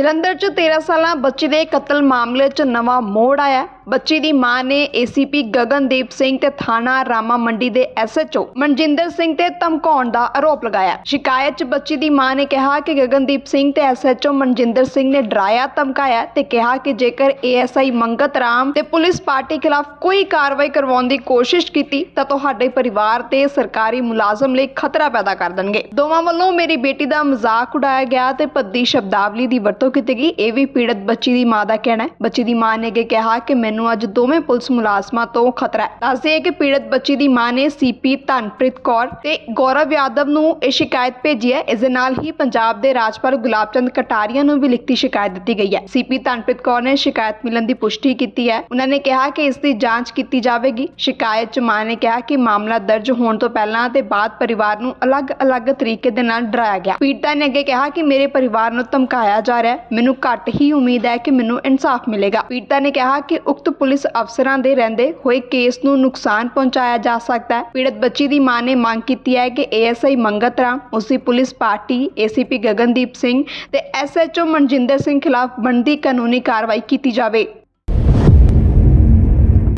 ਜਲੰਧਰ 'ਚ 13 ਸਾਲਾਂ ਬੱਚੀ ਦੇ ਕਤਲ ਮਾਮਲੇ 'ਚ ਨਵਾਂ ਮੋੜ ਆਇਆ। ਬੱਚੀ ਦੀ ਮਾਂ ਨੇ ਏਸੀਪੀ ਗਗਨਦੀਪ ਸਿੰਘ ਤੇ ਥਾਣਾ ਰਾਮਾ ਮੰਡੀ ਦੇ ਐਸਐਚਓ ਮਨਜਿੰਦਰ ਸਿੰਘ ਤੇ ਧਮਕਾਉਣ ਦਾ ਆਰੋਪ ਲਗਾਇਆ। ਸ਼ਿਕਾਇਤ 'ਚ ਬੱਚੀ ਦੀ ਮਾਂ ਨੇ ਕਿਹਾ ਕਿ ਗਗਨਦੀਪ ਸਿੰਘ ਤੇ ਐਸਐਚਓ ਮਨਜਿੰਦਰ ਸਿੰਘ ਨੇ ਡਰਾਇਆ, ਧਮਕਾਇਆ ਤੇ ਕਿਹਾ ਕਿ ਜੇਕਰ ਏਐਸਆਈ ਮੰਗਤ ਰਾਮ ਤੇ ਪੁਲਿਸ ਪਾਰਟੀ ਖਿਲਾਫ ਕੋਈ ਕਾਰਵਾਈ ਕਰਵਾਉਣ ਦੀ ਕੋਸ਼ਿਸ਼ ਕੀਤੀ, ਤਾਂ ਤੁਹਾਡੇ ਪਰਿਵਾਰ ਤੇ ਸਰਕਾਰੀ ਮੁਲਾਜ਼ਮ ਲਈ ਖਤਰਾ ਪੈਦਾ ਕਰ ਦੇਣਗੇ। ਦੋਵਾਂ ਵੱਲੋਂ ਮੇਰੀ ਬੇਟੀ ਦਾ ਮਜ਼ਾਕ ਉਡਾਇਆ ਗਿਆ ਤੇ ਭੱਦੀ ਸ਼ਬਦਾਵਲੀ ਦੀ ਵਰਤੋਂ ਕੀਤੀ ਗਈ। ਇਹ ਵੀ ਪੀੜਤ ਬੱਚੀ ਦੀ ਮਾਂ ਦਾ ਕਹਿਣਾ ਹੈ। ਬੱਚੀ ਦੀ ਮਾਂ ਨੇ ਅੱਗੇ ਕਿਹਾ ਕਿ ਮੈਨੂੰ ਅੱਜ ਦੋਵੇਂ ਪੁਲਿਸ ਮੁਲਾਜ਼ਮਾਂ ਤੋਂ ਖਤਰਾ ਹੈ। ਦੱਸਦੇ ਕਿ ਪੀੜਤ ਬੱਚੀ ਦੀ ਮਾਂ ਨੇ ਸੀਪੀ ਧਨਪ੍ਰੀਤ ਕੌਰ ਤੇ ਗੌਰਵ ਯਾਦਵ ਨੂੰ ਇਹ ਸ਼ਿਕਾਇਤ ਭੇਜੀ ਹੈ। ਇਸ ਦੇ ਨਾਲ ਹੀ ਪੰਜਾਬ ਦੇ ਰਾਜਪਾਲ ਗੁਲਾਬਚੰਦ ਕਟਾਰੀਆ ਨੂੰ ਵੀ ਲਿਖਤੀ ਸ਼ਿਕਾਇਤ ਦਿੱਤੀ ਗਈ ਹੈ। ਸੀਪੀ ਧਨਪ੍ਰੀਤ ਕੌਰ ਨੇ ਸ਼ਿਕਾਇਤ ਮਿਲਣ ਦੀ ਪੁਸ਼ਟੀ ਕੀਤੀ ਹੈ। ਉਹਨਾਂ ਨੇ ਕਿਹਾ ਕਿ ਇਸ ਦੀ ਜਾਂਚ ਕੀਤੀ ਜਾਵੇਗੀ। ਸ਼ਿਕਾਇਤ 'ਚ ਮਾਂ ਨੇ ਕਿਹਾ ਕਿ ਮਾਮਲਾ ਦਰਜ ਹੋਣ ਤੋਂ ਪਹਿਲਾਂ ਤੇ ਬਾਅਦ ਪਰਿਵਾਰ ਨੂੰ ਅਲੱਗ-ਅਲੱਗ ਤਰੀਕੇ ਦੇ ਨਾਲ ਡਰਾਇਆ ਗਿਆ। ਪੀੜਤਾ ਨੇ ਅੱਗੇ ਕਿਹਾ ਕਿ ਮੇਰੇ ਪਰਿਵਾਰ ਨੂੰ ਧਮਕਾਇਆ ਜਾ ਰਿਹਾ ਹੈ। ਮੈਨੂੰ ਘੱਟ ਹੀ ਉਮੀਦ ਹੈ ਕਿ ਮੈਨੂੰ ਇਨਸਾਫ ਮਿਲੇਗਾ। ਪੀੜਤਾ ਨੇ ਕਿਹਾ ਕਿ ਉਕਤ ਪੁਲਿਸ ਅਫਸਰਾਂ ਦੇ ਰਹਿੰਦੇ ਹੋਏ ਕੇਸ ਨੂੰ ਨੁਕਸਾਨ ਪਹੁੰਚਾਇਆ ਜਾ ਸਕਦਾ ਹੈ। ਪੀੜਤ ਬੱਚੀ ਦੀ ਮਾਂ ਨੇ ਮੰਗ ਕੀਤੀ ਹੈ ਕਿ ਏਐਸਆਈ ਮੰਗਤ ਰਾਮ, ਉਸਦੀ police party, ACP Gagandeep Singh ਤੇ ਐਸਐਚਓ ਮਨਜਿੰਦਰ ਸਿੰਘ ਖਿਲਾਫ ਬਣਦੀ ਕਾਨੂੰਨੀ ਕਾਰਵਾਈ ਕੀਤੀ ਜਾਵੇ।